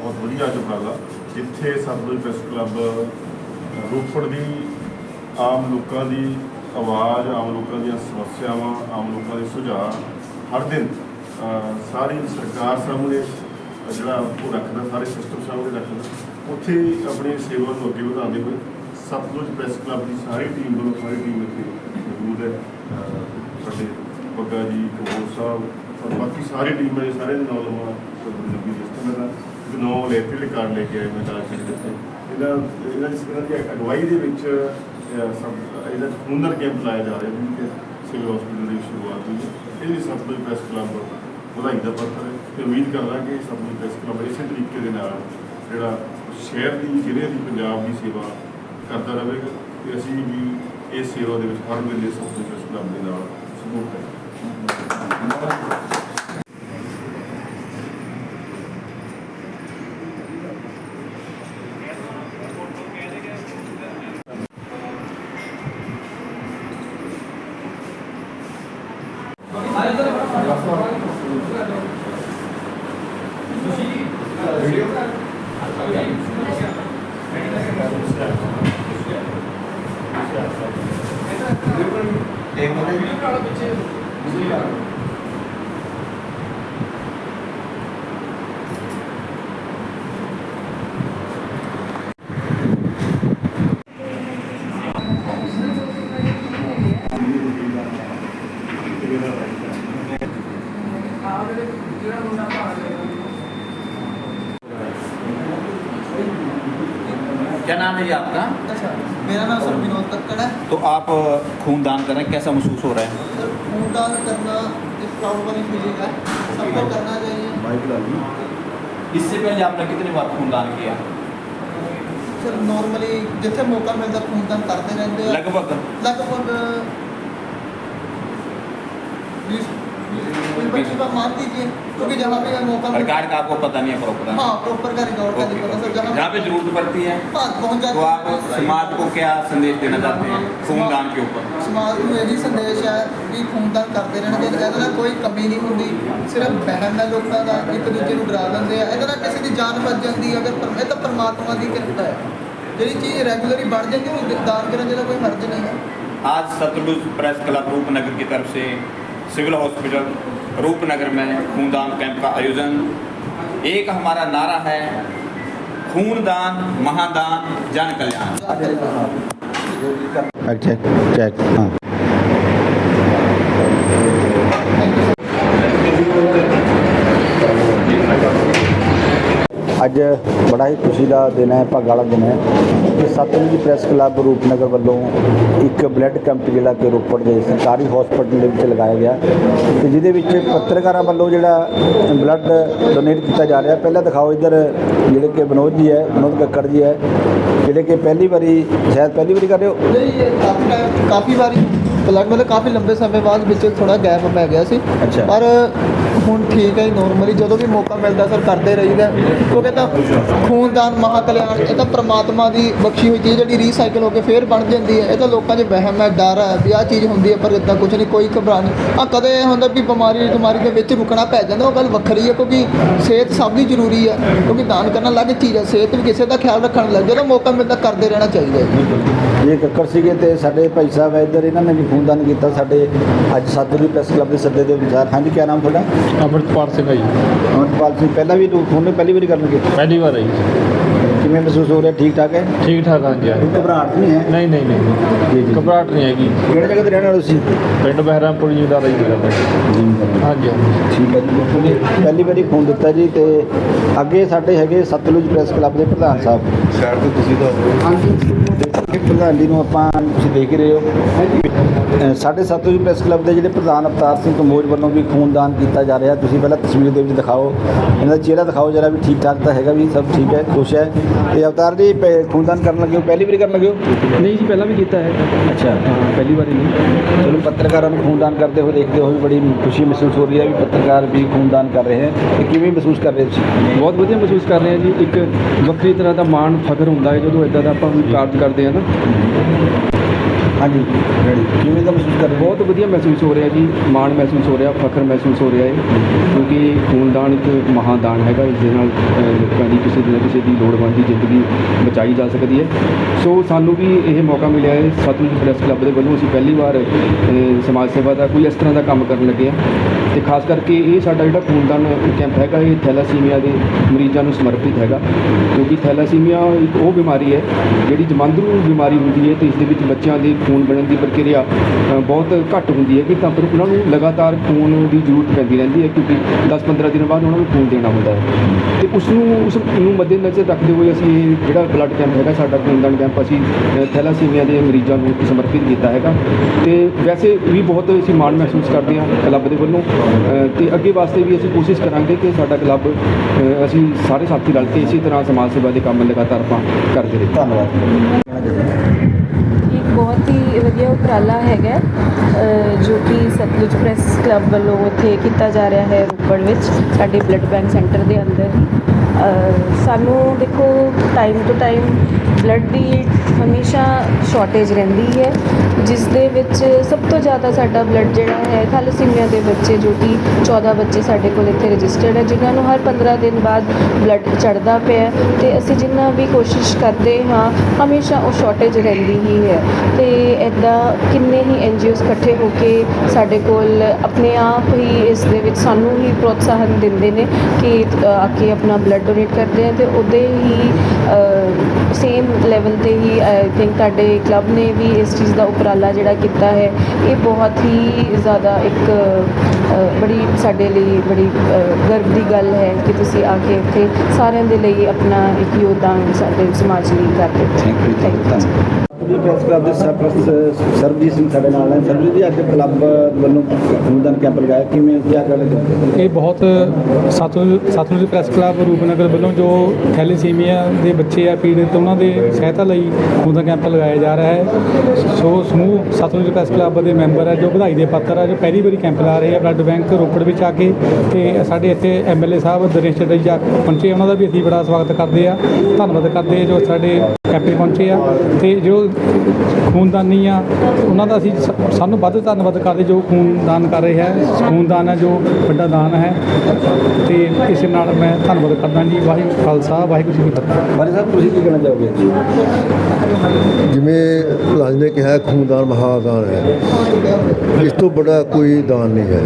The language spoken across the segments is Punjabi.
ਬਹੁਤ ਵਧੀਆ ਅੱਜ ਉਪਰਾਲਾ ਜਿੱਥੇ ਸਤਲੁਜ ਪ੍ਰੈਸ ਕਲੱਬ ਰੋਪੜ ਦੀ ਆਮ ਲੋਕਾਂ ਦੀ ਆਵਾਜ਼, ਆਮ ਲੋਕਾਂ ਦੀਆਂ ਸਮੱਸਿਆਵਾਂ, ਆਮ ਲੋਕਾਂ ਦੇ ਸੁਝਾਅ ਹਰ ਦਿਨ ਸਾਰੀ ਸਰਕਾਰ ਸਾਹਮਣੇ ਜਿਹੜਾ ਉਹ ਰੱਖਦਾ, ਸਾਰੇ ਸਿਸਟਮ ਸਾਹਮਣੇ ਰੱਖਦਾ। ਉੱਥੇ ਆਪਣੀ ਸੇਵਾ ਨੂੰ ਅੱਗੇ ਵਧਾਉਂਦੇ ਹੋਏ ਸਤਲੁਜ ਪ੍ਰੈਸ ਕਲੱਬ ਦੀ ਸਾਰੀ ਟੀਮ ਵੱਲੋਂ, ਸਾਰੀ ਟੀਮ ਇੱਥੇ ਮੌਜੂਦ ਹੈ। ਸਾਡੇ ਬੱਗਾ ਜੀ, ਕਪੂਰ ਸਾਹਿਬ, ਔਰ ਬਾਕੀ ਸਾਰੀ ਟੀਮਾਂ ਦੇ ਸਾਰੇ ਨੌਜਵਾਨ ਸਭ ਨੂੰ ਜਿਸ ਤਰ੍ਹਾਂ 9 ਅਪ੍ਰੈਲ ਕਾਰਡ ਲੈ ਕੇ ਆਏ ਮੈਂ ਲਾਲ ਕਿਲੇ ਤੇ ਇਹਦਾ ਇਹਦਾ ਇਹਨਾਂ ਦੀ ਅਗਵਾਈ ਦੇ ਵਿੱਚ ਇਹਦਾ ਹੁਨਰ ਕੈਂਪ ਲਾਇਆ ਜਾ ਰਿਹਾ ਜਿਵੇਂ ਕਿ ਸਿਵਲ ਹਸਪੀਟਲ ਦੀ ਸ਼ੁਰੂਆਤ ਹੋਈ ਹੈ। ਇਹ ਵੀ ਸਤਲੁਜ ਪ੍ਰੈਸ ਕਲੱਬ ਵਧਾਈ ਦਾ ਪੱਤਰ ਹੈ ਤੇ ਉਮੀਦ ਕਰਦਾ ਕਿ ਸਤਲੁਜ ਪ੍ਰੈਸ ਕਲੱਬ ਇਸੇ ਤਰੀਕੇ ਦੇ ਨਾਲ ਜਿਹੜਾ ਸ਼ਹਿਰ ਦੀ, ਜ਼ਿਲ੍ਹੇ ਦੀ ਪੰਜਾਬ ਦੀ ਸੇਵਾ ਕਰਦਾ ਰਹੇਗਾ ਤੇ ਅਸੀਂ ਵੀ ਇਸ ਸੇਵਾ ਦੇ ਵਿੱਚ ਹਰ ਵੇਲੇ ਸਤਲੁਜ ਪ੍ਰੈਸ ਕਲੱਬ ਦੇ ਨਾਲ ਸਪੋਰਟ ਕਰਾਂਗੇ। क्या नाम है जी आपका? अच्छा मेरा नाम सर विनोद कक्कड़ है। तो आप खूनदान कर रहे हैं कैसा महसूस हो रहा है सर खूनदान करना एक प्राउड वाली फीलिंग है सबको करना चाहिए इससे पहले आपने कितनी बार खूनदान किया ਸਰ ਨਾਰਮਲੀ ਜਿੱਥੇ ਮੌਕਾ ਮਿਲਦਾ ਖੂਨਦਾਨ ਕਰਦੇ ਰਹਿੰਦੇ ਆ लगभग ਲਗਭਗ 20 कोई पच्चीस बार मान दीजिए क्योंकि जहाँ पे मौका मिलता सरकार का आपको पता नहीं है प्रॉपर हाँ प्रॉपर का रिकॉर्ड का नहीं पता सर जहाँ जहाँ पे जरूरत पड़ती है हाँ पहुँच तो जाते आप समाज को क्या संदेश देना चाहते हैं खूनदान के ऊपर ਸਮਾਜ ਨੂੰ ਇਹੀ ਸੰਦੇਸ਼ ਹੈ ਵੀ ਖੂਨਦਾਨ ਕਰਦੇ ਰਹਿਣਾ ਚਾਹੀਦਾ ਇਹਦੇ ਨਾਲ ਕੋਈ ਕਮੀ ਨਹੀਂ ਹੁੰਦੀ ਸਿਰਫ ਵਹਿਮ ਹੈ ਲੋਕਾਂ ਦਾ ਇੱਕ ਦੂਜੇ ਨੂੰ ਡਰਾ ਦਿੰਦੇ ਆ ਇਹਦੇ ਨਾਲ ਕਿਸੇ ਦੀ ਜਾਨ ਬਚ ਜਾਂਦੀ ਹੈ ਅਗਰ ਪਰ- ਇਹ ਤਾਂ ਪਰਮਾਤਮਾ ਦੀ ਕਿਰਪਾ ਹੈ ਜਿਹੜੀ ਚੀਜ਼ ਰੈਗੂਲਰੀ बढ़ ਜਾਂਦੀ ਉਹ ਦਾਨ ਕਰਨ ਦਾ ਕੋਈ ਹਰਜ ਨਹੀਂ ਹੈ आज सतलुज प्रेस क्लब रूपनगर की तरफ से सिविल हॉस्पिटल रूपनगर में खूनदान कैंप का आयोजन। एक हमारा नारा है, खूनदान, महादान जन कल्याण चेक चेक हाँ। ਅੱਜ ਬੜਾ ਹੀ ਖੁਸ਼ੀ ਦਾ ਦਿਨ ਹੈ, ਭਾਗਾਂ ਵਾਲਾ ਦਿਨ ਹੈ ਕਿ ਸਤਲੁਜ ਪ੍ਰੈਸ ਕਲੱਬ ਰੂਪਨਗਰ ਵੱਲੋਂ ਇੱਕ ਬਲੱਡ ਕੈਂਪ ਜਿਹੜਾ ਕਿ ਰੋਪੜ ਦੇ ਸਰਕਾਰੀ ਹਸਪਤਾਲ ਦੇ ਵਿੱਚ ਲਗਾਇਆ ਗਿਆ ਤੇ ਜਿਹਦੇ ਵਿੱਚ ਪੱਤਰਕਾਰਾਂ ਵੱਲੋਂ ਜਿਹੜਾ ਬਲੱਡ ਡੋਨੇਟ ਕੀਤਾ ਜਾ ਰਿਹਾ। ਪਹਿਲਾਂ ਦਿਖਾਓ ਇੱਧਰ ਜਿਹੜੇ ਕਿ ਵਿਨੋਦ ਜੀ ਹੈ, ਵਿਨੋਦ ਕੱਕੜ ਜੀ ਹੈ, ਜਿਹੜੇ ਕਿ ਪਹਿਲੀ ਵਾਰੀ, ਸ਼ਾਇਦ ਪਹਿਲੀ ਵਾਰੀ ਕਰ ਰਹੇ ਹੋ? ਨਹੀਂ ਕਾਫੀ ਵਾਰੀ ਬਲੱਡ ਮਤਲਬ ਕਾਫੀ ਲੰਬੇ ਸਮੇਂ ਬਾਅਦ ਵਿੱਚ ਥੋੜਾ ਗੈਪ ਪੈ ਗਿਆ ਸੀ। ਅੱਛਾ। ਪਰ ਹੁਣ ਠੀਕ ਹੈ ਨਾਰਮਲੀ ਜਦੋਂ ਵੀ ਮੌਕਾ ਮਿਲਦਾ ਸਰ ਕਰਦੇ ਰਹੀਦਾ ਕਿਉਂਕਿ ਤਾਂ ਖੂਨਦਾਨ ਮਹਾਕਲਿਆਣ ਇਹ ਤਾਂ ਪ੍ਰਮਾਤਮਾ ਦੀ ਬਖਸ਼ੀ ਹੋਈ ਚੀਜ਼ ਜਿਹੜੀ ਰੀਸਾਈਕਲ ਹੋ ਕੇ ਫੇਰ ਬਣ ਜਾਂਦੀ ਹੈ। ਇਹ ਤਾਂ ਲੋਕਾਂ 'ਚ ਵਹਿਮ ਹੈ ਡਰ ਹੈ ਵੀ ਆਹ ਚੀਜ਼ ਹੁੰਦੀ ਹੈ ਪਰ ਇਦਾਂ ਕੁਝ ਨਹੀਂ ਕੋਈ ਘਬਰਾ ਨਹੀਂ। ਆ ਕਦੇ ਇਹ ਹੁੰਦਾ ਵੀ ਬਿਮਾਰੀ ਬਿਮਾਰੀ ਦੇ ਵਿੱਚ ਰੁਕਣਾ ਪੈ ਜਾਂਦਾ ਉਹ ਗੱਲ ਵੱਖਰੀ ਹੈ ਕਿਉਂਕਿ ਸਿਹਤ ਸਭ ਦੀ ਜ਼ਰੂਰੀ ਹੈ। ਕਿਉਂਕਿ ਦਾਨ ਕਰਨਾ ਅਲੱਗ ਚੀਜ਼ ਹੈ ਸਿਹਤ ਵੀ ਕਿਸੇ ਦਾ ਖਿਆਲ ਰੱਖਣ ਲੱਗ ਜਦੋਂ ਮੌਕਾ ਮਿਲਦਾ ਕਰਦੇ ਰਹਿਣਾ ਚਾਹੀਦਾ ਹੈ। ਇਹ ਕੱਕਰ ਸੀਗੇ ਤੇ ਸਾਡੇ ਭਾਈ ਸਾਹਿਬ ਹੈ ਇੱਧਰ ਇਹਨਾਂ ਨੇ ਵੀ ਖੂਨਦਾਨ ਕੀਤਾ ਸਾਡੇ ਅੱਜ ਸਤਿਗੁਰੂ ਪ੍ਰੈਸ ਕਲੱਬ ਦੇ ਸੱਦੇ ਦੇ ਅਨੁਸਾਰ। ਹਾਂਜੀ ਕੀ ਨਾਮ ਤੁਹਾਡਾ? ਅਮਰਪਾਲ ਸਿੰਘ ਆ ਜੀ। ਅਮਰਪਾਲ ਸਿੰਘ ਪਹਿਲਾਂ ਵੀ ਤੁਹਾਨੂੰ ਪਹਿਲੀ ਵਾਰੀ ਕਰਨਗੇ? ਪਹਿਲੀ ਵਾਰ ਆਈ ਜੀ। ਕਿਵੇਂ ਮਹਿਸੂਸ ਹੋ ਰਿਹਾ? ਠੀਕ ਠਾਕ ਹੈ? ਠੀਕ ਠਾਕ ਹਾਂ ਜੀ ਕੋਈ ਘਬਰਾਹਟ ਨਹੀਂ ਹੈ? ਨਹੀਂ ਨਹੀਂ ਨਹੀਂ ਜੀ ਜੀ। ਘਬਰਾਹਟ ਨਹੀਂ ਹੈਗੀ। ਕਿਹੜੇ ਜਗ੍ਹਾ ਤੇ ਰਹਿਣ ਵਾਲੇ ਤੁਸੀਂ ਪਿੰਡ ਬਹਿਰਾਮਪੁਰ ਜੀ ਦਾ ਰਹੀ ਮੇਰਾ ਪਿੰਡ ਹਾਂਜੀ ਠੀਕ ਹੈ ਜੀ। ਪਹਿਲੀ ਵਾਰੀ ਖੂਨ ਦਿੱਤਾ ਜੀ ਤੇ ਅੱਗੇ ਸਾਡੇ ਹੈਗੇ ਸਤਲੁਜ ਪ੍ਰੈਸ ਕਲੱਬ ਦੇ ਪ੍ਰਧਾਨ ਸਾਹਿਬ। ਸ਼ਹਿਰ ਤੋਂ ਤੁਸੀਂ ਤਾਂ ਹਾਂਜੀ। ਪ੍ਰਧਾਨ ਨੂੰ ਆਪਾਂ ਤੁਸੀਂ ਦੇਖ ਹੀ। ਰਹੇ ਹੋ ਸਾਡੇ ਸਤਲੁਜ ਪ੍ਰੈਸ ਕਲੱਬ ਦੇ ਜਿਹੜੇ ਪ੍ਰਧਾਨ ਅਵਤਾਰ ਸਿੰਘ ਕੰਬੋਜ ਵੱਲੋਂ ਵੀ ਖੂਨਦਾਨ ਕੀਤਾ ਜਾ ਰਿਹਾ। ਤੁਸੀਂ ਪਹਿਲਾਂ ਤਸਵੀਰ ਦੇ ਵਿੱਚ ਦਿਖਾਓ। ਇਹਨਾਂ ਦਾ ਚਿਹਰਾ ਦਿਖਾਓ ਜਰਾ ਵੀ ਠੀਕ ਠਾਕ ਤਾਂ ਹੈਗਾ ਵੀ ਸਭ ਠੀਕ ਹੈ ਖੁਸ਼ ਹੈ। ਤੇ ਅਵਤਾਰ ਜੀ ਖੂਨਦਾਨ ਕਰਨ ਲੱਗੇ ਹੋ? ਪਹਿਲੀ ਵਾਰੀ ਕਰਨ ਲੱਗੇ ਹੋ? ਨਹੀਂ ਜੀ ਪਹਿਲਾਂ ਵੀ ਕੀਤਾ ਹੈ। ਅੱਛਾ। ਪਹਿਲੀ ਵਾਰੀ ਨਹੀਂ। ਚਲੋ ਪੱਤਰਕਾਰਾਂ ਨੂੰ ਖੂਨਦਾਨ ਕਰਦੇ ਹੋਏ ਦੇਖਦੇ ਹੋਏ ਬੜੀ ਖੁਸ਼ੀ ਮਹਿਸੂਸ ਹੋ ਰਹੀ ਹੈ ਵੀ ਪੱਤਰਕਾਰ ਵੀ ਖੂਨਦਾਨ ਕਰ ਰਹੇ ਹੈ। ਤੇ ਕਿਵੇਂ ਮਹਿਸੂਸ ਕਰ ਰਹੇ ਹੋ ਤੁਸੀਂ? ਬਹੁਤ ਵਧੀਆ ਮਹਿਸੂਸ ਕਰ ਰਹੇ ਹਾਂ ਜੀ। ਇੱਕ ਵੱਖਰੀ ਤਰ੍ਹਾਂ ਦਾ ਮਾਣ ਫਖਰ ਹੁੰਦਾ ਹੈ ਜਦੋਂ ਇਦਾਂ ਦਾ ਆਪਾਂ ਕਾਰਜ ਕਰਦੇ ਹਾਂ ਨਾ। ありがとうございます。ਹਾਂਜੀ। ਰੈਡੀ ਕਿਵੇਂ ਦਾ ਮਹਿਸੂਸ ਕਰ ਰਹੇ ਹੋ? ਬਹੁਤ ਵਧੀਆ ਮਹਿਸੂਸ ਹੋ ਰਿਹਾ ਜੀ। ਮਾਣ ਮਹਿਸੂਸ ਹੋ ਰਿਹਾ ਫਖਰ ਮਹਿਸੂਸ ਹੋ ਰਿਹਾ ਹੈ। ਕਿਉਂਕਿ ਖੂਨਦਾਨ ਇੱਕ ਮਹਾਦਾਨ ਹੈਗਾ ਇਸ ਦੇ ਨਾਲ ਲੋਕਾਂ ਦੀ ਕਿਸੇ ਨਾ ਕਿਸੇ ਦੀ ਲੋੜਵੰਦ ਦੀ ਜ਼ਿੰਦਗੀ ਬਚਾਈ ਜਾ ਸਕਦੀ ਹੈ। ਸੋ ਸਾਨੂੰ ਵੀ ਇਹ ਮੌਕਾ ਮਿਲਿਆ ਹੈ ਸਤਲੁਜ ਪ੍ਰੈਸ ਕਲੱਬ ਦੇ ਵੱਲੋਂ ਅਸੀਂ ਪਹਿਲੀ ਵਾਰ ਸਮਾਜ ਸੇਵਾ ਦਾ ਕੋਈ ਇਸ ਤਰ੍ਹਾਂ ਦਾ ਕੰਮ ਕਰਨ ਲੱਗੇ ਹਾਂ। ਤੇ ਖਾਸ ਕਰਕੇ ਇਹ ਸਾਡਾ ਜਿਹੜਾ ਖੂਨਦਾਨ ਕੈਂਪ ਹੈਗਾ ਇਹ ਥੈਲਾਸੀਮੀਆ ਦੇ ਮਰੀਜ਼ਾਂ ਨੂੰ ਸਮਰਪਿਤ ਹੈਗਾ। ਕਿਉਂਕਿ ਥੈਲਾਸੀਮੀਆ ਇੱਕ ਉਹ ਬਿਮਾਰੀ ਹੈ ਜਿਹੜੀ ਜਮਾਂਦਰੂ ਬਿਮਾਰੀ ਹੁੰਦੀ ਹੈ ਤੇ ਇਸ ਦੇ ਵਿੱਚ ਬੱਚਿਆਂ ਦੇ ਖੂਨ ਬਣਨ ਦੀ ਪ੍ਰਕਿਰਿਆ ਬਹੁਤ ਘੱਟ ਹੁੰਦੀ ਹੈ ਕਿ ਤਾਂ ਪਰ ਉਹਨਾਂ ਨੂੰ ਲਗਾਤਾਰ ਖੂਨ ਦੀ ਜ਼ਰੂਰਤ ਪੈਂਦੀ ਰਹਿੰਦੀ ਹੈ ਕਿਉਂਕਿ 10-15 ਦਿਨ ਬਾਅਦ ਉਹਨਾਂ ਨੂੰ ਖੂਨ ਦੇਣਾ ਹੁੰਦਾ ਹੈ। ਤੇ ਉਸ ਨੂੰ ਉਸ ਨੂੰ ਮੱਦੇਨਜ਼ਰ ਰੱਖਦੇ ਹੋਏ ਅਸੀਂ ਇਹ ਜਿਹੜਾ ਬਲੱਡ ਕੈਂਪ ਹੈਗਾ ਸਾਡਾ ਖੂਨਦਾਨ ਕੈਂਪ ਅਸੀਂ ਅ, ਥੈਲਾਸੀਮੀਆ ਦੇ ਮਰੀਜ਼ਾਂ ਨੂੰ ਸਮਰਪਿਤ ਕੀਤਾ ਹੈਗਾ। ਤੇ ਵੈਸੇ ਵੀ ਬਹੁਤ ਅਸੀਂ ਮਾਣ ਮਹਿਸੂਸ ਕਰਦੇ ਹਾਂ ਕਲੱਬ ਦੇ ਵੱਲੋਂ ਅ, ਤੇ ਅੱਗੇ ਵਾਸਤੇ ਵੀ ਅਸੀਂ ਕੋਸ਼ਿਸ਼ ਕਰਾਂਗੇ ਕਿ ਸਾਡਾ ਕਲੱਬ ਅਸੀਂ ਸਾਰੇ ਸਾਥੀ ਰਲ ਕੇ ਇਸੇ ਤਰ੍ਹਾਂ ਸਮਾਜ ਸੇਵਾ ਦੇ ਕੰਮ ਲਗਾਤਾਰ ਆਪਾਂ ਕਰਦੇ ਰਹੀਏ। ਧੰਨਵਾਦ ਇੱਕ ਬਹੁਤ ਹੀ ਵਧੀਆ ਉਪਰਾਲਾ ਹੈਗਾ ਜੋ ਕਿ ਸਤਲੁਜ ਪ੍ਰੈਸ ਕਲੱਬ ਵੱਲੋਂ ਉੱਥੇ ਕੀਤਾ ਜਾ ਰਿਹਾ ਹੈ ਰੋਪੜ ਵਿੱਚ, ਸਾਡੇ ਬਲੱਡ ਬੈਂਕ ਸੈਂਟਰ ਦੇ ਅੰਦਰ ਹੀ। ਸਾਨੂੰ ਦੇਖੋ ਟਾਈਮ ਟੂ ਟਾਈਮ ਬਲੱਡ ਦੀ ਹਮੇਸ਼ਾ ਸ਼ੋਰਟੇਜ ਰਹਿੰਦੀ ਹੈ, ਜਿਸ ਦੇ ਵਿੱਚ ਸਭ ਤੋਂ ਜ਼ਿਆਦਾ ਸਾਡਾ ਬਲੱਡ ਜਿਹੜਾ ਹੈ ਥੈਲੇਸੀਮੀਆ ਦੇ ਬੱਚੇ ਜੋ ਕਿ 14 ਬੱਚੇ ਸਾਡੇ ਕੋਲ ਇੱਥੇ ਰਜਿਸਟਰਡ ਹੈ, ਜਿਨ੍ਹਾਂ ਨੂੰ ਹਰ 15 ਦਿਨ ਬਾਅਦ ਬਲੱਡ ਚੜਦਾ ਪਿਆ ਹੈ ਤੇ ਅਸੀਂ ਜਿੰਨਾ ਵੀ ਕੋਸ਼ਿਸ਼ ਕਰਦੇ ਹਾਂ, ਹਮੇਸ਼ਾ ਉਹ ਸ਼ਾਰਟੇਜ ਰਹਿੰਦੀ ਹੀ ਹੈ। ਤੇ ਇਦਾਂ ਕਿੰਨੇ ਹੀ ਐਨਜੀਓਸ ਇਕੱਠੇ ਹੋ ਕੇ ਸਾਡੇ ਕੋਲ ਆਪਣੇ ਆਪ ਹੀ ਇਸ ਦੇ ਵਿੱਚ ਸਾਨੂੰ ਹੀ ਪ੍ਰੋਤਸਾਹਨ ਦਿੰਦੇ ਨੇ ਕਿ ਆ ਕੇ ਆਪਣਾ ਬਲੱਡ ਡੋਨੇਟ ਕਰਦੇ ਆ ਤੇ ਉਹਦੇ ਹੀ ਸੇਮ ਲੈਵਲ ਤੇ ਹੀ ਆਈ ਥਿੰਕ ਤੁਹਾਡੇ ਕਲੱਬ ਨੇ ਵੀ ਇਸ ਚੀਜ਼ ਦਾ ਉਪਰਾਲਾ ਜਿਹੜਾ ਕੀਤਾ ਹੈ ਇਹ ਬਹੁਤ ਹੀ ਜ਼ਿਆਦਾ ਇੱਕ ਬੜੀ ਸਾਡੇ ਲਈ ਬੜੀ ਗਰਵ ਦੀ ਗੱਲ ਹੈ ਕਿ ਤੁਸੀਂ ਆ ਕੇ ਇੱਥੇ ਸਾਰਿਆਂ ਦੇ ਲਈ ਆਪਣਾ ਇੱਕ ਯੋਗਦਾਨ ਸਾਡੇ ਸਮਾਜ ਲਈ ਕਰਦੇ ਹੋ thank you ji press club ਦੇ ਸਰਪ੍ਰਸਤ ਸਰਬਜੀਤ ਸਿੰਘ ਸਾਡੇ ਨਾਲ ਹੈ ਸਰਬਜੀਤ ਜੀ, ਅੱਜ ਕਲੱਬ ਵੱਲੋਂ ਖੂਨਦਾਨ ਕੈਂਪ ਲਗਾਇਆ ਕਿਵੇਂ ਕੀ ਕਹਿਣਾ ਚਾਹੁੰਦੇ ਇਹ ਬਹੁਤ ਸਤਿ ਸਤਲੁਜ ਪ੍ਰੈਸ ਕਲੱਬ ਰੂਪਨਗਰ ਵੱਲੋਂ ਜੋ ਥੈਲੇਸੀਮੀਆ ਦੇ ਬੱਚੇ ਆ, ਪੀੜਤ, ਉਹਨਾਂ ਦੇ ਸਹਾਇਤਾ ਲਈ ਖੂਨਦਾਨ ਕੈਂਪ ਲਗਾਇਆ ਜਾ ਰਿਹਾ ਹੈ। ਸੋ ਸਮੂਹ ਸਤਲੁਜ ਪ੍ਰੈਸ ਕਲੱਬ ਦੇ ਮੈਂਬਰ ਹੈ ਜੋ ਵਧਾਈ ਦੇ ਪਾਤਰ ਆ, ਜੋ ਪਹਿਲੀ ਵਾਰੀ ਕੈਂਪ ਲਾ ਰਹੇ ਆ ਬਲੱਡ ਬੈਂਕ ਰੋਪੜ ਵਿੱਚ ਆ ਕੇ ਤੇ ਸਾਡੇ ਇੱਥੇ ਐਮਐਲਏ ਸਾਹਿਬ ਦਰੇਸ਼ ਚੱਡਾ ਪਹੁੰਚੇ, ਉਹਨਾਂ ਦਾ ਵੀ ਅਸੀਂ ਬੜਾ ਸਵਾਗਤ ਕਰਦੇ ਆ। ਧੰਨਵਾਦ ਕਰਦੇ ਜੋ ਸਾਡੇ ਕੈਂਪ ਪਹੁੰਚੇ ਆ ਤੇ ਜੋ ਖੂਨਦਾਨੀ ਆ ਉਹਨਾਂ ਦਾ ਅਸੀਂ ਸ- ਸਾਨੂੰ ਵੱਧ ਧੰਨਵਾਦ ਕਰਦੇ ਜੋ ਖੂਨਦਾਨ ਕਰ ਰਹੇ ਹੈ। ਖੂਨਦਾਨ ਹੈ ਜੋ ਵੱਡਾ ਦਾਨ ਹੈ। ਤੇ ਇਸ ਨਾਲ ਮੈਂ ਧੰਨਵਾਦ ਕਰਦਾ ਜੀ। ਵਾਹਿਗੁਰੂ ਖਾਲਸਾ ਵਾਹਿਗੁਰੂ ਜੀ ਕੀ ਫਤਿਹ। ਬਾਰੇ ਸਾਹਿਬ ਤੁਸੀਂ ਕੀ ਕਹਿਣਾ ਚਾਹੋਗੇ? ਜਿਵੇਂ ਪ੍ਰਧਾਨ ਜੀ ਨੇ ਕਿਹਾ ਖੂਨਦਾਨ ਮਹਾਦਾਨ ਹੈ। ਇਸ ਤੋਂ ਬੜਾ ਕੋਈ ਦਾਨ ਨਹੀਂ ਹੈ।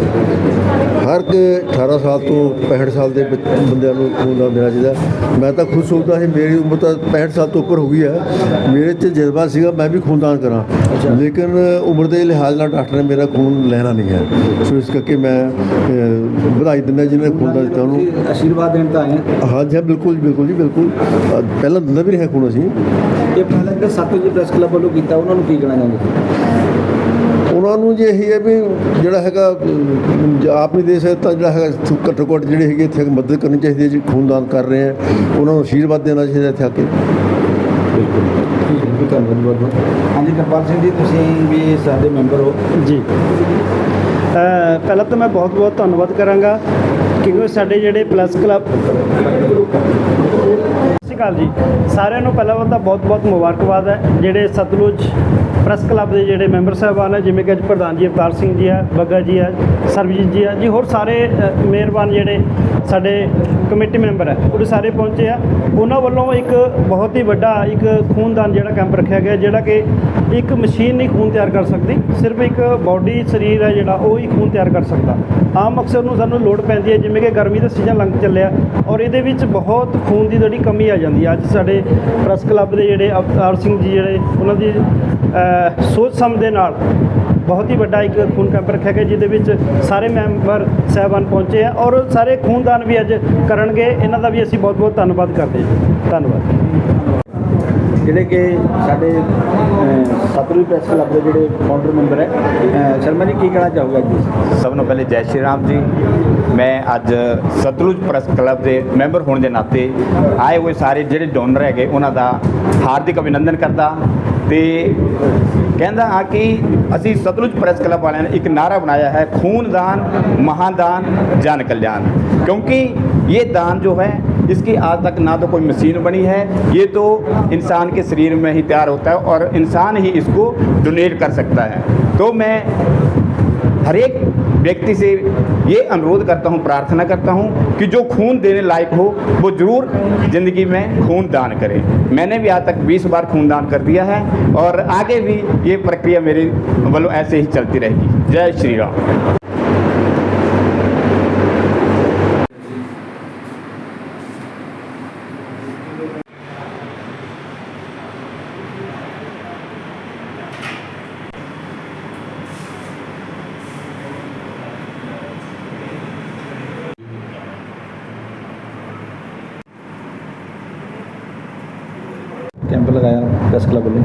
ਹਰ ਇੱਕ 18 ਸਾਲ ਤੋਂ 65 ਸਾਲ ਦੇ ਬੰਦਿਆਂ ਨੂੰ ਖੂਨਦਾਨ ਦੇਣਾ ਚਾਹੀਦਾ। ਮੈਂ ਤਾਂ ਖੁਦ ਸੋਚਦਾ ਸੀ ਮੇਰੀ ਉਮਰ ਤਾਂ 65 ਸਾਲ ਤੋਂ ਉੱਪਰ ਹੋ ਗਈ ਹੈ। ਮੇਰੇ 'ਚ ਜਜ਼ਬਾ ਸੀਗਾ ਮੈਂ ਵੀ ਖੂਨਦਾਨ ਕਰਾਂ। ਲੇਕਿਨ ਉਮਰ ਦੇ ਲਿਹਾਜ਼ ਨਾਲ ਡਾਕਟਰ ਨੇ ਮੇਰਾ ਖੂਨ ਲੈਣਾ ਨਹੀਂ ਹੈ। ਸੋ ਇਸ ਕਰਕੇ ਮੈਂ ਵਧਾਈ ਦਿੰਦਾ ਜਿਹਨੇ ਖੂਨਦਾਨ ਦਿੱਤਾ ਉਹਨੂੰ। ਆਸ਼ੀਰਵਾਦ ਦੇਣ ਤਾਂ ਆਏ ਹਾਂ ਹਾਂ ਜੀ ਬਿਲਕੁਲ ਬਿਲਕੁਲ ਜੀ ਬਿਲਕੁਲ। ਪਹਿਲਾਂ ਦਿੰਦਾ ਵੀ ਨਹੀਂ ਹੈ ਖੂਨ ਅਸੀਂ। ਇਹ ਪਹਿਲਾਂ ਜਿਹੜਾ ਸਤਲੁਜ ਪ੍ਰੈਸ ਕਲੱਬ ਵੱਲੋਂ ਕੀਤਾ ਉਹਨਾਂ ਨੂੰ ਕੀ ਕਹਿਣਾ ਚਾਹੁੰਦੇ ਉਹਨਾਂ ਨੂੰ ਜੇ ਇਹ ਹੈ ਵੀ ਜਿਹੜਾ ਹੈਗਾ ਆਪ ਨਹੀਂ ਦੇ ਸਕਦੇ ਤਾਂ ਜਿਹੜਾ ਹੈਗਾ ਘੱਟੋ ਘੱਟ ਜਿਹੜੇ ਹੈਗੇ ਇੱਥੇ ਮਦਦ ਕਰਨੀ ਚਾਹੀਦੀ ਹੈ ਜੀ ਖੂਨਦਾਨ ਕਰ ਰਹੇ ਹੈ ਉਹਨਾਂ ਨੂੰ ਆਸ਼ੀਰਵਾਦ ਦੇਣਾ ਚਾਹੀਦਾ ਇੱਥੇ ਆ ਕੇ। ਹਾਂਜੀ ਕਿਰਪਾਲ ਸਿੰਘ ਜੀ ਤੁਸੀਂ ਵੀ ਸਾਡੇ ਮੈਂਬਰ ਹੋ। ਜੀ। ਅ, ਪਹਿਲਾਂ ਤਾਂ ਮੈਂ ਬਹੁਤ ਬਹੁਤ ਧੰਨਵਾਦ ਕਰਾਂਗਾ ਕਿਉਂਕਿ ਸਾਡੇ ਜਿਹੜੇ ਪਲੱਸ ਕਲੱਬ ਸਤਿ ਸ਼੍ਰੀ ਅਕਾਲ ਜੀ। ਸਾਰਿਆਂ ਨੂੰ ਪਹਿਲਾਂ ਤਾਂ ਬਹੁਤ ਬਹੁਤ ਮੁਬਾਰਕਬਾਦ ਹੈ ਜਿਹੜੇ ਸਤਲੁਜ ਪ੍ਰੈਸ ਕਲੱਬ ਦੇ ਜਿਹੜੇ ਮੈਂਬਰ ਸਾਹਿਬਾਨ ਹੈ, ਜਿਵੇਂ ਕਿ ਅੱਜ ਪ੍ਰਧਾਨ ਜੀ ਅਵਤਾਰ ਸਿੰਘ ਜੀ ਆ ਬੱਗਾ ਜੀ ਹੈ, ਸਰਬਜੀਤ ਜੀ ਆ ਜੀ ਹੋਰ ਸਾਰੇ ਮਿਹਰਬਾਨ ਜਿਹੜੇ ਸਾਡੇ ਕਮੇਟੀ ਮੈਂਬਰ ਹੈ, ਉਹ ਸਾਰੇ ਪਹੁੰਚੇ ਆ। ਉਹਨਾਂ ਵੱਲੋਂ ਇੱਕ ਬਹੁਤ ਹੀ ਵੱਡਾ ਇੱਕ ਖੂਨਦਾਨ ਜਿਹੜਾ ਕੈਂਪ ਰੱਖਿਆ ਗਿਆ, ਜਿਹੜਾ ਕਿ ਇੱਕ ਮਸ਼ੀਨ ਨਹੀਂ ਖੂਨ ਤਿਆਰ ਕਰ ਸਕਦੀ, ਸਿਰਫ ਇੱਕ ਬਾਡੀ ਸਰੀਰ ਹੈ ਜਿਹੜਾ, ਉਹ ਹੀ ਖੂਨ ਤਿਆਰ ਕਰ ਸਕਦਾ। ਆਮ ਅਕਸਰ ਨੂੰ ਸਾਨੂੰ ਲੋੜ ਪੈਂਦੀ ਹੈ, ਜਿਵੇਂ ਕਿ ਗਰਮੀ ਦਾ ਸੀਜ਼ਨ ਲੰਘ ਚੱਲਿਆ, ਔਰ ਇਹਦੇ ਵਿੱਚ ਬਹੁਤ ਖੂਨ ਦੀ ਜਿਹੜੀ ਕਮੀ ਆ ਜਾਂਦੀ ਹੈ। ਅੱਜ ਸਾਡੇ ਪ੍ਰੈਸ ਕਲੱਬ ਦੇ ਜਿਹੜੇ ਅਵਤਾਰ ਸਿੰਘ ਜੀ ਜਿਹੜੇ, ਉਹਨਾਂ ਦੀ ਸੋਚ ਸਮਝ ਦੇ ਨਾਲ ਬਹੁਤ ਹੀ ਵੱਡਾ ਇੱਕ ਖੂਨ ਕੈਂਪ ਰੱਖਿਆ ਗਿਆ, ਜਿਹਦੇ ਵਿੱਚ ਸਾਰੇ ਮੈਂਬਰ ਸਹਿਬਾਨ ਪਹੁੰਚੇ ਆ ਔਰ ਸਾਰੇ ਖੂਨਦਾਨ ਵੀ ਅੱਜ ਕਰਨਗੇ। ਇਹਨਾਂ ਦਾ ਵੀ ਅਸੀਂ ਬਹੁਤ ਬਹੁਤ ਧੰਨਵਾਦ ਕਰਦੇ ਹਾਂ ਧੰਨਵਾਦ। ਜਿਹੜੇ ਕਿ ਸਾਡੇ ਅ, ਸਤਲੁਜ ਪ੍ਰੈਸ ਕਲੱਬ ਦੇ ਜਿਹੜੇ ਫਾਊਂਡਰ ਮੈਂਬਰ ਹੈ ਸ਼ਰਮਾ ਜੀ ਕੀ ਕਹਿਣਾ ਚਾਹੋਗੇ ਜੀ ਸਭ ਨੂੰ ਪਹਿਲੇ ਜੈ ਸ਼੍ਰੀ ਰਾਮ ਜੀ ਮੈਂ ਅੱਜ ਸਤਲੁਜ ਪ੍ਰੈਸ ਕਲੱਬ ਦੇ ਮੈਂਬਰ ਹੋਣ ਦੇ ਨਾਤੇ ਆਏ ਹੋਏ ਸਾਰੇ ਜਿਹੜੇ ਡੋਨਰ ਹੈਗੇ ਉਹਨਾਂ ਦਾ ਹਾਰਦਿਕ ਅਭਿਨੰਦਨ ਕਰਦਾ ਤੇ ਕਹਿੰਦਾ ਹਾਂ ਕਿ ਅਸੀਂ ਸਤਲੁਜ ਪ੍ਰੈਸ ਕਲੱਬ ਵਾਲਿਆਂ ਨੇ ਇੱਕ ਨਾਰਾ ਬਣਾਇਆ ਹੈ ਖੂਨਦਾਨ महादान जन कल्याण क्योंकि ये दान जो है इसकी आज तक ना तो कोई मशीन बनी है ये तो इंसान के शरीर में ही तैयार होता है और इंसान ही इसको डोनेट कर सकता है तो मैं हर एक व्यक्ति से ये अनुरोध करता हूँ, प्रार्थना करता हूँ कि जो खून देने लायक हो, वो ज़रूर ज़िंदगी में खून दान करें। मैंने भी आज तक 20 बार खून दान कर दिया है और आगे भी ये प्रक्रिया मेरे वालों ऐसे ही चलती रहेगी। जय श्री राम। ਲਗਾਇਆ ਪ੍ਰੈਸ ਕਲੱਬ ਵੱਲੋਂ?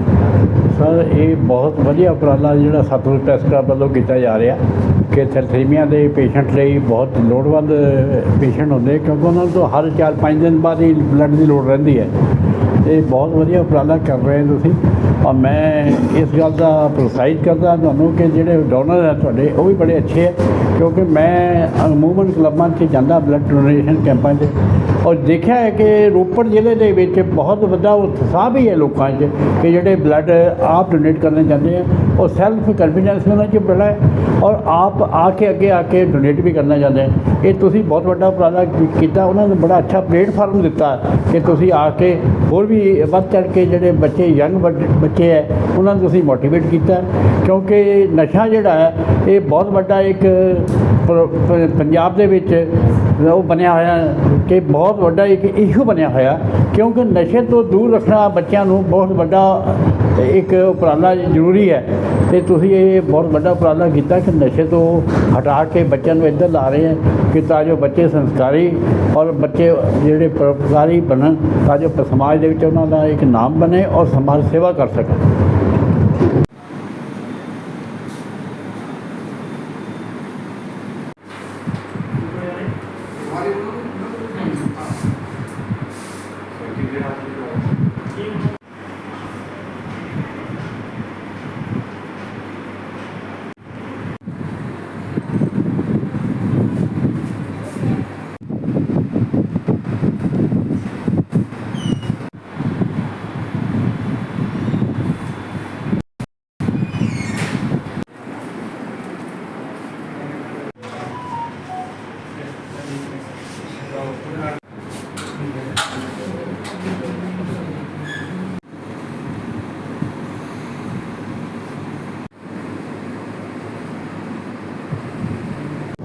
ਸਰ, ਇਹ ਬਹੁਤ ਵਧੀਆ ਉਪਰਾਲਾ ਜਿਹੜਾ ਸਤਲੁਜ ਪ੍ਰੈਸ ਕਲੱਬ ਵੱਲੋਂ ਕੀਤਾ ਜਾ ਰਿਹਾ। ਕਿ ਥੈਲੇਸੀਮੀਆ ਦੇ ਪੇਸ਼ੈਂਟ ਲਈ ਬਹੁਤ ਲੋੜਵੰਦ ਪੇਸ਼ੈਂਟ ਹੁੰਦੇ ਕਿਉਂਕਿ ਉਹਨਾਂ ਨੂੰ ਹਰ 4-5 ਦਿਨ ਬਾਅਦ ਹੀ ਬਲੱਡ ਦੀ ਲੋੜ ਰਹਿੰਦੀ ਹੈ। ਇਹ ਬਹੁਤ ਵਧੀਆ ਉਪਰਾਲਾ ਕਰ ਰਹੇ ਤੁਸੀਂ। ਔਰ ਮੈਂ ਇਸ ਗੱਲ ਦਾ ਪ੍ਰੋਤਸਾਹਿਤ ਕਰਦਾ ਤੁਹਾਨੂੰ ਕਿ ਜਿਹੜੇ ਡੋਨਰ ਹੈ ਤੁਹਾਡੇ, ਉਹ ਵੀ ਬੜੇ ਅੱਛੇ ਹੈ ਕਿਉਂਕਿ ਮੈਂ ਅਮੂਮਨ ਕਲੱਬਾਂ 'ਚ ਜਾਂਦਾ ਬਲੱਡ ਡੋਨੇਸ਼ਨ ਕੈਂਪਾਂ 'ਚ ਔਰ ਦੇਖਿਆ ਹੈ ਕਿ ਰੋਪੜ ਜ਼ਿਲ੍ਹੇ ਦੇ ਵਿੱਚ ਬਹੁਤ ਵੱਡਾ ਉਤਸ਼ਾਹ ਵੀ ਹੈ ਲੋਕਾਂ 'ਚ ਕਿ ਜਿਹੜੇ ਬਲੱਡ ਆਪ ਡੋਨੇਟ ਕਰਨੇ ਚਾਹੁੰਦੇ ਆ। ਉਹ ਸੈਲਫ ਕਨਫੀਡੈਂਸ ਉਹਨਾਂ 'ਚ ਬੜਾ ਹੈ ਔਰ ਆਪ ਆ ਕੇ ਅੱਗੇ ਆ ਕੇ ਡੋਨੇਟ ਵੀ ਕਰਨਾ ਚਾਹੁੰਦੇ ਇਹ ਤੁਸੀਂ ਬਹੁਤ ਵੱਡਾ ਉਪਰਾਲਾ ਕੀਤਾ, ਉਹਨਾਂ ਨੇ ਬੜਾ ਅੱਛਾ ਪਲੇਟਫਾਰਮ ਦਿੱਤਾ ਕਿ ਤੁਸੀਂ ਆ ਕੇ ਹੋਰ ਵੀ ਵੱਧ ਚੜ ਕੇ ਜਿਹੜੇ ਬੱਚੇ ਯੰਗ ਬੱਚੇ ਹੈ, ਉਹਨਾਂ ਨੂੰ ਤੁਸੀਂ ਮੋਟੀਵੇਟ ਕੀਤਾ ਕਿਉਂਕਿ ਨਸ਼ਾ ਜਿਹੜਾ ਹੈ, ਇਹ ਬਹੁਤ ਵੱਡਾ ਇੱਕ ਪੰਜਾਬ ਦੇ ਵਿੱਚ ਉਹ ਬਣਿਆ ਹੋਇਆ ਕਿ ਬਹੁਤ ਵੱਡਾ ਇੱਕ ਇਸ਼ੂ ਬਣਿਆ ਹੋਇਆ ਕਿਉਂਕਿ ਨਸ਼ੇ ਤੋਂ ਦੂਰ ਰੱਖਣਾ ਬੱਚਿਆਂ ਨੂੰ ਬਹੁਤ ਵੱਡਾ ਇੱਕ ਉਪਰਾਲਾ ਜ਼ਰੂਰੀ ਹੈ ਤੇ ਤੁਸੀਂ ਇਹ ਬਹੁਤ ਵੱਡਾ ਉਪਰਾਲਾ ਕੀਤਾ ਕਿ ਨਸ਼ੇ ਤੋਂ ਹਟਾ ਕੇ ਬੱਚਿਆਂ ਨੂੰ ਇੱਧਰ ਲਾ ਰਹੇ ਹੈ ਕਿ ਤਾਂ ਜੋ ਬੱਚੇ ਸੰਸਕਾਰੀ ਔਰ ਬੱਚੇ ਜਿਹੜੇ ਪਰਉਪਕਾਰੀ ਬਣਨ, ਤਾਂ ਜੋ ਸਮਾਜ ਦੇ ਵਿੱਚ ਉਹਨਾਂ ਦਾ ਇੱਕ ਨਾਮ ਬਣੇ ਔਰ ਸਮਾਜ ਸੇਵਾ ਕਰ ਸਕਣ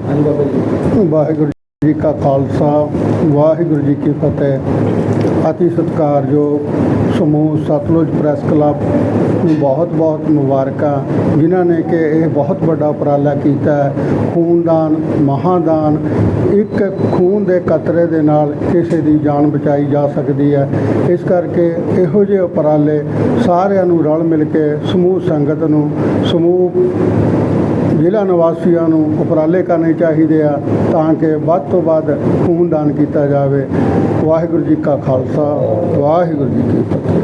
ਹਾਂਜੀ ਬਾਬਾ ਜੀ ਵਾਹਿਗੁਰੂ ਜੀ ਕਾ ਖਾਲਸਾ, ਵਾਹਿਗੁਰੂ ਜੀ ਕੀ ਫਤਿਹ। ਅਤੀ ਸਤਿਕਾਰਯੋਗ ਸਮੂਹ ਸਤਲੁਜ ਪ੍ਰੈਸ ਕਲੱਬ ਨੂੰ ਬਹੁਤ-ਬਹੁਤ ਮੁਬਾਰਕਾਂ, ਜਿਨ੍ਹਾਂ ਨੇ ਕਿ ਇਹ ਬਹੁਤ ਵੱਡਾ ਉਪਰਾਲਾ ਕੀਤਾ ਹੈ। ਖੂਨਦਾਨ, ਮਹਾਦਾਨ, ਇੱਕ ਖੂਨ ਦੇ ਕਤਰੇ ਦੇ ਨਾਲ ਕਿਸੇ ਦੀ ਜਾਨ ਬਚਾਈ ਜਾ ਸਕਦੀ ਹੈ। ਇਸ ਕਰਕੇ ਇਹੋ ਜਿਹੇ ਉਪਰਾਲੇ ਸਾਰਿਆਂ ਨੂੰ ਰਲ ਮਿਲ ਕੇ ਸਮੂਹ ਸੰਗਤ ਨੂੰ, ਸਮੂਹ ਜ਼ਿਲ੍ਹਾ ਨਿਵਾਸੀਆਂ ਨੂੰ ਉਪਰਾਲੇ ਕਰਨੇ ਚਾਹੀਦੇ ਆ ਤਾਂ ਕਿ ਵੱਧ ਤੋਂ ਵੱਧ ਖੂਨਦਾਨ ਕੀਤਾ ਜਾਵੇ। ਵਾਹਿਗੁਰੂ ਜੀ ਕਾ ਖਾਲਸਾ, ਵਾਹਿਗੁਰੂ ਜੀ ਕੀ ਫਤਿਹ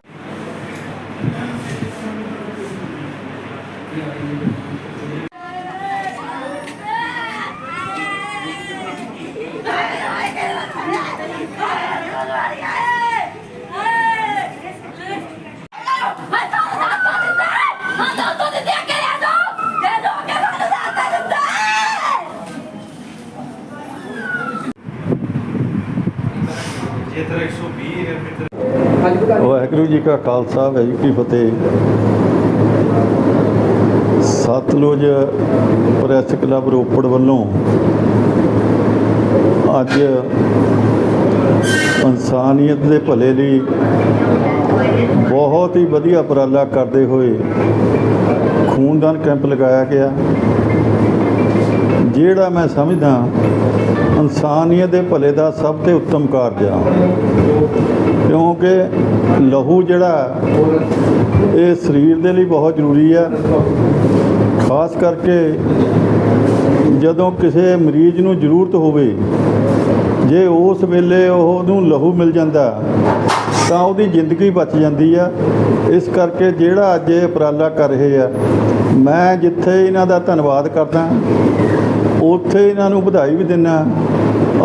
ਵਾਹਿਗੁਰੂ ਜੀ ਕਾ ਖਾਲਸਾ, ਵਾਹਿਗੁਰੂ ਜੀ ਕੀ ਫਤਿਹ। ਸਤਲੁਜ ਪ੍ਰੈਸ ਕਲੱਬ ਰੋਪੜ ਵੱਲੋਂ ਅੱਜ ਇਨਸਾਨੀਅਤ ਦੇ ਭਲੇ ਲਈ ਬਹੁਤ ਹੀ ਵਧੀਆ ਉਪਰਾਲਾ ਕਰਦੇ ਹੋਏ ਖੂਨਦਾਨ ਕੈਂਪ ਲਗਾਇਆ ਗਿਆ। ਜਿਹੜਾ ਮੈਂ ਸਮਝਦਾ ਇਨਸਾਨੀਅਤ ਦੇ ਭਲੇ ਦਾ ਸਭ ਤੋਂ ਉੱਤਮ ਕਾਰਜ ਆ। ਕਿਉਂਕਿ ਲਹੂ ਜਿਹੜਾ ਇਹ ਸਰੀਰ ਦੇ ਲਈ ਬਹੁਤ ਜ਼ਰੂਰੀ ਆ। ਖਾਸ ਕਰਕੇ ਜਦੋਂ ਕਿਸੇ ਮਰੀਜ਼ ਨੂੰ ਜ਼ਰੂਰਤ ਹੋਵੇ, ਜੇ ਉਸ ਵੇਲੇ ਉਹਨੂੰ ਲਹੂ ਮਿਲ ਜਾਂਦਾ, ਤਾਂ ਉਹਦੀ ਜ਼ਿੰਦਗੀ ਬਚ ਜਾਂਦੀ ਆ। ਇਸ ਕਰਕੇ ਜਿਹੜਾ ਅੱਜ ਇਹ ਉਪਰਾਲਾ ਕਰ ਰਹੇ ਆ, ਮੈਂ ਜਿੱਥੇ ਇਹਨਾਂ ਦਾ ਧੰਨਵਾਦ ਕਰਦਾ ਉੱਥੇ ਇਹਨਾਂ ਨੂੰ ਵਧਾਈ ਵੀ ਦਿੰਦਾ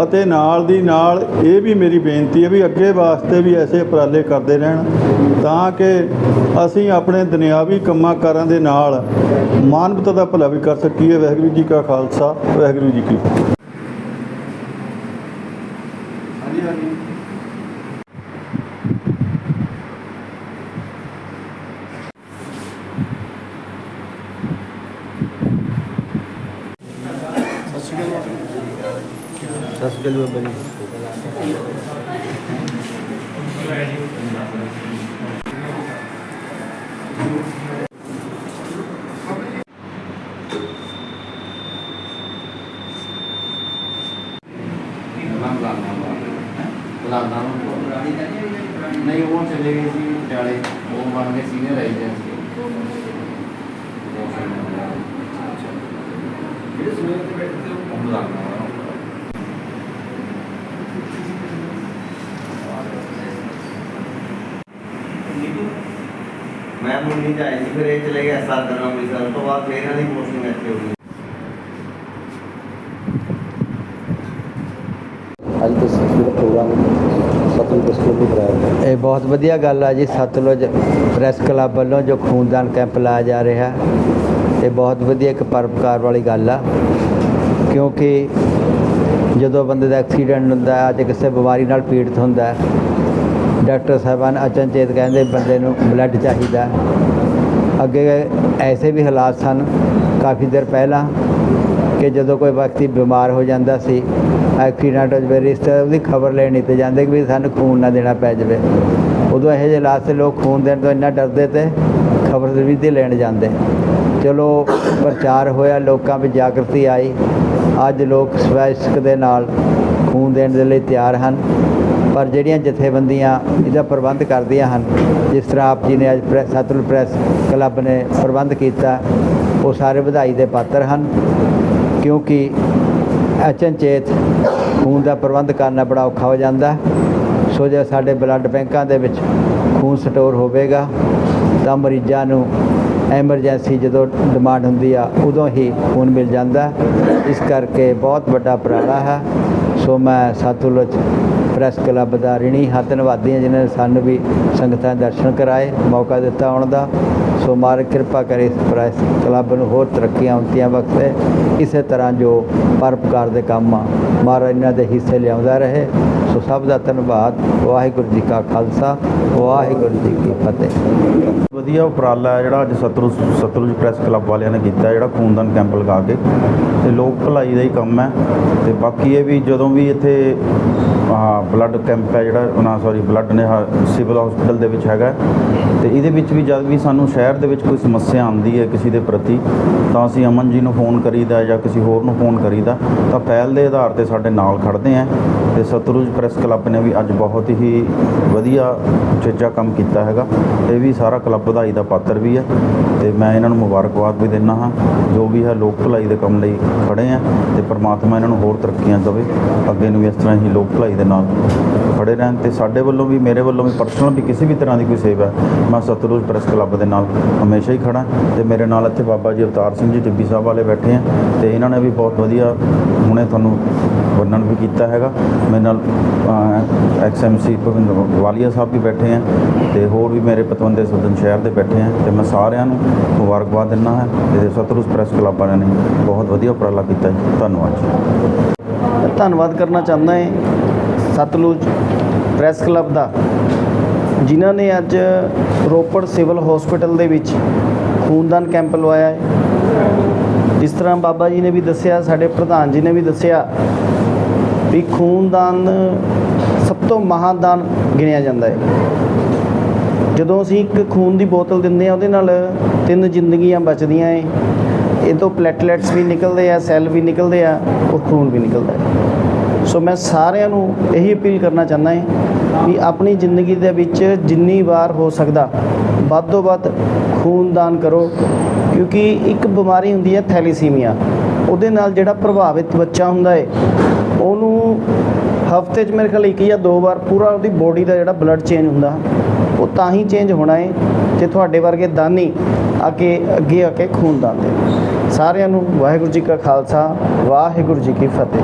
ਅਤੇ ਨਾਲ ਦੀ ਨਾਲ ਇਹ ਵੀ ਮੇਰੀ ਬੇਨਤੀ ਹੈ ਵੀ ਅੱਗੇ ਵਾਸਤੇ ਵੀ ਐਸੇ ਉਪਰਾਲੇ ਕਰਦੇ ਰਹਿਣ ਤਾਂ ਕਿ ਅਸੀਂ ਆਪਣੇ ਦੁਨਿਆਵੀ ਕੰਮਾਂ ਕਾਰਾਂ ਦੇ ਨਾਲ ਮਾਨਵਤਾ ਦਾ ਭਲਾ ਵੀ ਕਰ ਸਕੀਏ। ਵਾਹਿਗੁਰੂ ਜੀ ਕਾ ਖਾਲਸਾ, ਵਾਹਿਗੁਰੂ ਜੀ ਕੀ ਫਤਿਹ ਨਹੀਂ ਉਹ ਚਲੇ ਗਏ ਸੀ ਪਟਿਆਲੇ ਉਹ ਬਣ ਗਏ ਸੀਨੀਅਰ ਰੈਜ਼ੀਡੈਂਸੀ ਜਿਹੜੇ ਸਵੇਰ ਤੇ ਬੈਠੇ ਤੇ ਉਹ ਮੁਲਾਜ਼ਮ ਮੈਂ ਮੁੰਨੀ ਜਾਈ ਸੀ ਫਿਰ ਇਹ ਚਲੇ ਗਿਆ ਸਰ ਦਾ ਅੰਮ੍ਰਿਤਸਰ ਤੋਂ ਬਾਅਦ ਫਿਰ ਇਹਨਾਂ ਦੀ ਪੋਸਟਿੰਗ ਇੱਥੇ ਹੋ ਗਈ। ਅੱਜ ਦੇ ਜਿਹੜਾ ਪ੍ਰੋਗਰਾਮ ਸਤਲੁਜ ਪ੍ਰੈਸ ਕਲੱਬ ਨੂੰ ਕਰਾਇਆ ਗਿਆ ਇਹ ਬਹੁਤ ਵਧੀਆ ਗੱਲ ਆ ਜੀ ਸਤਲੁਜ ਪ੍ਰੈਸ ਕਲੱਬ ਵੱਲੋਂ ਜੋ ਖੂਨਦਾਨ ਕੈਂਪ ਲਾਇਆ ਜਾ ਰਿਹਾ ਇਹ ਬਹੁਤ ਵਧੀਆ ਇੱਕ ਪਰਪਕਾਰ ਵਾਲੀ ਗੱਲ ਆ। ਕਿਉਂਕਿ ਜਦੋਂ ਬੰਦੇ ਦਾ ਐਕਸੀਡੈਂਟ ਹੁੰਦਾ ਹੈ, ਅੱਜ ਕਿਸੇ ਬਿਮਾਰੀ ਨਾਲ ਪੀੜਤ ਹੁੰਦਾ ਹੈ, ਡਾਕਟਰ ਸਾਹਿਬਾਨ ਅਚਨਚੇਤ ਕਹਿੰਦੇ ਬੰਦੇ ਨੂੰ ਬਲੱਡ ਚਾਹੀਦਾ। ਅੱਗੇ ਐਸੇ ਵੀ ਹਾਲਾਤ ਸਨ ਕਾਫੀ ਦੇਰ ਪਹਿਲਾਂ ਕਿ ਜਦੋਂ ਕੋਈ ਵਿਅਕਤੀ ਬਿਮਾਰ ਹੋ ਜਾਂਦਾ ਸੀ, ਐਕਸੀਡੈਂਟ ਹੋ ਜਾਵੇ, ਰਿਸ਼ਤੇ ਉਹਦੀ ਖਬਰ ਲੈਣੀ ਤੇ ਜਾਂਦੇ ਕਿ ਵੀ ਸਾਨੂੰ ਖੂਨ ਨਾ ਦੇਣਾ ਪੈ ਜਾਵੇ। ਉਦੋਂ ਇਹੋ ਜਿਹੇ ਹਾਲਾਤ 'ਤੇ ਲੋਕ ਖੂਨ ਦੇਣ ਤੋਂ ਇੰਨਾ ਡਰਦੇ ਤੇ ਖਬਰ ਵੀ ਤੇ ਲੈਣ ਜਾਂਦੇ। ਚਲੋ ਪ੍ਰਚਾਰ ਹੋਇਆ, ਲੋਕਾਂ ਵਿੱਚ ਜਾਗਰਤੀ ਆਈ। ਅੱਜ ਲੋਕ ਸਵੈਸਕ ਦੇ ਨਾਲ ਖੂਨ ਦੇਣ ਦੇ ਲਈ ਤਿਆਰ ਹਨ। ਪਰ ਜਿਹੜੀਆਂ ਜਥੇਬੰਦੀਆਂ ਇਹਦਾ ਪ੍ਰਬੰਧ ਕਰਦੀਆਂ ਹਨ, ਜਿਸ ਤਰ੍ਹਾਂ ਆਪ ਜੀ ਨੇ ਅੱਜ ਪ੍ਰੈਸ ਸਤਲੁਜ ਪ੍ਰੈਸ ਕਲੱਬ ਨੇ ਪ੍ਰਬੰਧ ਕੀਤਾ, ਉਹ ਸਾਰੇ ਵਧਾਈ ਦੇ ਪਾਤਰ ਹਨ, ਕਿਉਂਕਿ ਅਚਨਚੇਤ ਖੂਨ ਦਾ ਪ੍ਰਬੰਧ ਕਰਨਾ ਬੜਾ ਔਖਾ ਹੋ ਜਾਂਦਾ। ਸੋ ਜੇ ਸਾਡੇ ਬਲੱਡ ਬੈਂਕਾਂ ਦੇ ਵਿੱਚ ਖੂਨ ਸਟੋਰ ਹੋਵੇਗਾ, ਤਾਂ ਮਰੀਜ਼ਾਂ ਨੂੰ ਐਮਰਜੈਂਸੀ ਜਦੋਂ ਡਿਮਾਂਡ ਹੁੰਦੀ ਆ, ਉਦੋਂ ਹੀ ਖੂਨ ਮਿਲ ਜਾਂਦਾ। ਇਸ ਕਰਕੇ ਬਹੁਤ ਵੱਡਾ ਉਪਰਾਲਾ ਹੈ। ਸੋ ਮੈਂ ਸਤਲੁਜ ਪ੍ਰੈਸ ਕਲੱਬ ਦਾ ਰਿਣੀ ਹਾਂ ਧੰਨਵਾਦੀ ਹਾਂ ਜਿਨ੍ਹਾਂ ਨੇ ਸਾਨੂੰ ਵੀ ਸੰਗਤਾਂ ਦੇ ਦਰਸ਼ਨ ਕਰਾਏ, ਮੌਕਾ ਦਿੱਤਾ ਆਉਣ ਦਾ। ਸੋ ਮਾਰ ਕਿਰਪਾ ਕਰੇ ਇਸ ਪ੍ਰੈਸ ਕਲੱਬ ਨੂੰ ਹੋਰ ਤਰੱਕੀਆਂ, ਉਨਤੀਆਂ ਬਖਸ਼ੇ ਇਸੇ ਤਰ੍ਹਾਂ ਜੋ ਪਰਪਕਾਰ ਦੇ ਕੰਮ ਆ ਮਹਾਰਾਜ ਇਹਨਾਂ ਦੇ ਹਿੱਸੇ ਲਿਆਉਂਦਾ ਰਹੇ। ਸੋ ਸਭ ਦਾ ਧੰਨਵਾਦ। ਵਾਹਿਗੁਰੂ ਜੀ ਕਾ ਖਾਲਸਾ, ਵਾਹਿਗੁਰੂ ਜੀ ਕੀ ਫਤਿਹ। ਵਧੀਆ ਉਪਰਾਲਾ ਹੈ ਜਿਹੜਾ ਅੱਜ ਸਤਲੁਜ ਸਤਲੁਜ ਪ੍ਰੈਸ ਕਲੱਬ ਵਾਲਿਆਂ ਨੇ ਕੀਤਾ, ਜਿਹੜਾ ਖੂਨਦਾਨ ਕੈਂਪ ਲਗਾ ਕੇ। ਤੇ ਲੋਕ ਭਲਾਈ ਦਾ ਹੀ ਕੰਮ ਹੈ। ਤੇ ਬਾਕੀ ਇਹ ਵੀ ਜਦੋਂ ਵੀ ਇੱਥੇ ਆਹ ਬਲੱਡ ਕੈਂਪ ਹੈ ਜਿਹੜਾ ਉਹਨਾਂ ਸੌਰੀ ਬਲੱਡ ਨੇ ਸਿਵਲ ਹਸਪੀਟਲ ਦੇ ਵਿੱਚ ਹੈਗਾ ਤੇ ਇਹਦੇ ਵਿੱਚ ਵੀ ਜਦ ਵੀ ਸਾਨੂੰ ਸ਼ਹਿਰ ਦੇ ਵਿੱਚ ਕੋਈ ਸਮੱਸਿਆ ਆਉਂਦੀ ਹੈ ਕਿਸੇ ਦੇ ਪ੍ਰਤੀ, ਤਾਂ ਅਸੀਂ ਅਮਨ ਜੀ ਨੂੰ ਫੋਨ ਕਰੀਦਾ ਜਾਂ ਕਿਸੇ ਹੋਰ ਨੂੰ ਫੋਨ ਕਰੀਦਾ, ਤਾਂ ਪਹਿਲ ਦੇ ਆਧਾਰ ਤੇ ਸਾਡੇ ਨਾਲ ਖੜਦੇ ਆ ਤੇ ਸਤਲੁਜ ਪ੍ਰੈਸ ਕਲੱਬ ਨੇ ਵੀ ਅੱਜ ਬਹੁਤ ਹੀ ਵਧੀਆ ਚੇਚਾ ਕੰਮ ਕੀਤਾ ਹੈਗਾ। ਇਹ ਵੀ ਸਾਰਾ ਕਲੱਬ ਵਧਾਈ ਦਾ ਪਾਤਰ ਵੀ ਹੈ ਤੇ ਮੈਂ ਇਹਨਾਂ ਨੂੰ ਮੁਬਾਰਕਬਾਦ ਵੀ ਦਿੰਦਾ ਹਾਂ, ਜੋ ਵੀ ਹੈ ਲੋਕ ਭਲਾਈ ਦੇ ਕੰਮ ਲਈ ਖੜੇ ਆ ਤੇ ਪ੍ਰਮਾਤਮਾ ਇਹਨਾਂ ਨੂੰ ਹੋਰ ਤਰੱਕੀਆਂ ਦੇਵੇ, ਅੱਗੇ ਨੂੰ ਵੀ ਇਸ ਤਰ੍ਹਾਂ ਹੀ ਲੋਕ ਭਲਾਈ ਦੇ ਨਾਲ ਖੜੇ ਰਹਿਣ ਤੇ ਸਾਡੇ ਵੱਲੋਂ ਵੀ, ਮੇਰੇ ਵੱਲੋਂ ਵੀ ਪਰਸਨਲ ਵੀ ਕਿਸੇ ਵੀ ਤਰ੍ਹਾਂ ਦੀ ਕੋਈ ਸੇਵਾ ਮੈਂ ਸਤਲੁਜ ਪ੍ਰੈਸ ਕਲੱਬ ਦੇ ਨਾਲ ਹਮੇਸ਼ਾ ਹੀ ਖੜਾ, ਤੇ ਮੇਰੇ ਨਾਲ ਇੱਥੇ ਬਾਬਾ ਜੀ ਅਵਤਾਰ ਸਿੰਘ ਜੀ ਟਿੱਬੀ ਸਾਹਿਬ ਵਾਲੇ ਬੈਠੇ ਆ, ਤੇ ਇਹਨਾਂ ਨੇ ਵੀ ਬਹੁਤ ਵਧੀਆ ਹੁਣੇ ਤੁਹਾਨੂੰ ਵਰਣਨ ਵੀ ਕੀਤਾ ਹੈਗਾ, ਮੇਰੇ ਨਾਲ ਐਕਸਐਮਸੀ ਭਵਿੰਦਰ ਵਾਲੀਆ ਸਾਹਿਬ ਵੀ ਬੈਠੇ ਆ, ਤੇ ਹੋਰ ਵੀ ਮੇਰੇ ਪਤਵੰਦੇ ਸਦਨ ਸ਼ਹਿਰ ਦੇ ਬੈਠੇ ਆ ਤੇ ਮੈਂ ਸਾਰਿਆਂ ਨੂੰ ਮੁਬਾਰਕਬਾਦ ਦਿੰਦਾ ਹਾਂ ਤੇ ਸਤਲੁਜ ਪ੍ਰੈਸ ਕਲੱਬ ਵਾਲਿਆਂ ਨੇ ਬਹੁਤ ਵਧੀਆ ਉਪਰਾਲਾ ਕੀਤਾ ਜੀ। ਧੰਨਵਾਦ ਜੀ। ਧੰਨਵਾਦ ਕਰਨਾ ਚਾਹੁੰਦਾ ਹਾਂ ਸਤਲੁਜ ਪ੍ਰੈਸ ਕਲੱਬ ਦਾ, ਜਿਨ੍ਹਾਂ ਨੇ ਅੱਜ ਰੋਪੜ ਸਿਵਲ ਹਸਪੀਟਲ ਦੇ ਵਿੱਚ ਖੂਨਦਾਨ ਕੈਂਪ ਲਵਾਇਆ ਹੈ। ਜਿਸ ਤਰ੍ਹਾਂ ਬਾਬਾ ਜੀ ਨੇ ਵੀ ਦੱਸਿਆ, ਸਾਡੇ ਪ੍ਰਧਾਨ ਜੀ ਨੇ ਵੀ ਦੱਸਿਆ ਵੀ ਖੂਨਦਾਨ ਸਭ ਤੋਂ ਮਹਾਦਾਨ ਗਿਣਿਆ ਜਾਂਦਾ ਹੈ। ਜਦੋਂ ਅਸੀਂ ਇੱਕ ਖੂਨ ਦੀ ਬੋਤਲ ਦਿੰਦੇ ਆ ਉਹਦੇ ਨਾਲ ਤਿੰਨ ਜ਼ਿੰਦਗੀਆਂ ਬਚਦੀਆਂ ਏ। ਇਹ ਤੋਂ ਪਲੇਟਲੈਟਸ ਵੀ ਨਿਕਲਦੇ ਆ ਸੈੱਲ ਵੀ ਨਿਕਲਦੇ ਆ, ਉਹ ਖੂਨ ਵੀ ਨਿਕਲਦਾ ਹੈ ਸੋ ਮੈਂ ਸਾਰਿਆਂ ਨੂੰ ਇਹੀ ਅਪੀਲ ਕਰਨਾ ਚਾਹੁੰਦਾ ਹਾਂ ਵੀ ਆਪਣੀ ਜ਼ਿੰਦਗੀ ਦੇ ਵਿੱਚ ਜਿੰਨੀ ਵਾਰ ਹੋ ਸਕਦਾ, ਵੱਧ ਤੋਂ ਵੱਧ ਖੂਨਦਾਨ ਕਰੋ, ਕਿਉਂਕਿ ਇੱਕ ਬਿਮਾਰੀ ਹੁੰਦੀ ਹੈ ਥੈਲੀਸੀਮੀਆ। ਉਹਦੇ ਨਾਲ ਜਿਹੜਾ ਪ੍ਰਭਾਵਿਤ ਬੱਚਾ ਹੁੰਦਾ ਹੈ ਉਹਨੂੰ ਹਫ਼ਤੇ 'ਚ ਮੇਰੇ ਖਿਆਲ ਇੱਕ ਜਾਂ ਦੋ ਵਾਰ ਪੂਰਾ ਉਹਦੀ ਬੋਡੀ ਦਾ ਜਿਹੜਾ ਬਲੱਡ ਚੇਂਜ ਹੁੰਦਾ, ਉਹ ਤਾਂ ਹੀ ਚੇਂਜ ਹੋਣਾ ਹੈ ਜੇ ਤੁਹਾਡੇ ਵਰਗੇ ਦਾਨੀ ਅੱਗੇ ਅੱਗੇ ਆ ਕੇ ਖੂਨ ਦਾਨ ਸਾਰਿਆਂ ਨੂੰ ਵਾਹਿਗੁਰੂ ਜੀ ਕਾ ਖਾਲਸਾ, ਵਾਹਿਗੁਰੂ ਜੀ ਕੀ ਫਤਿਹ।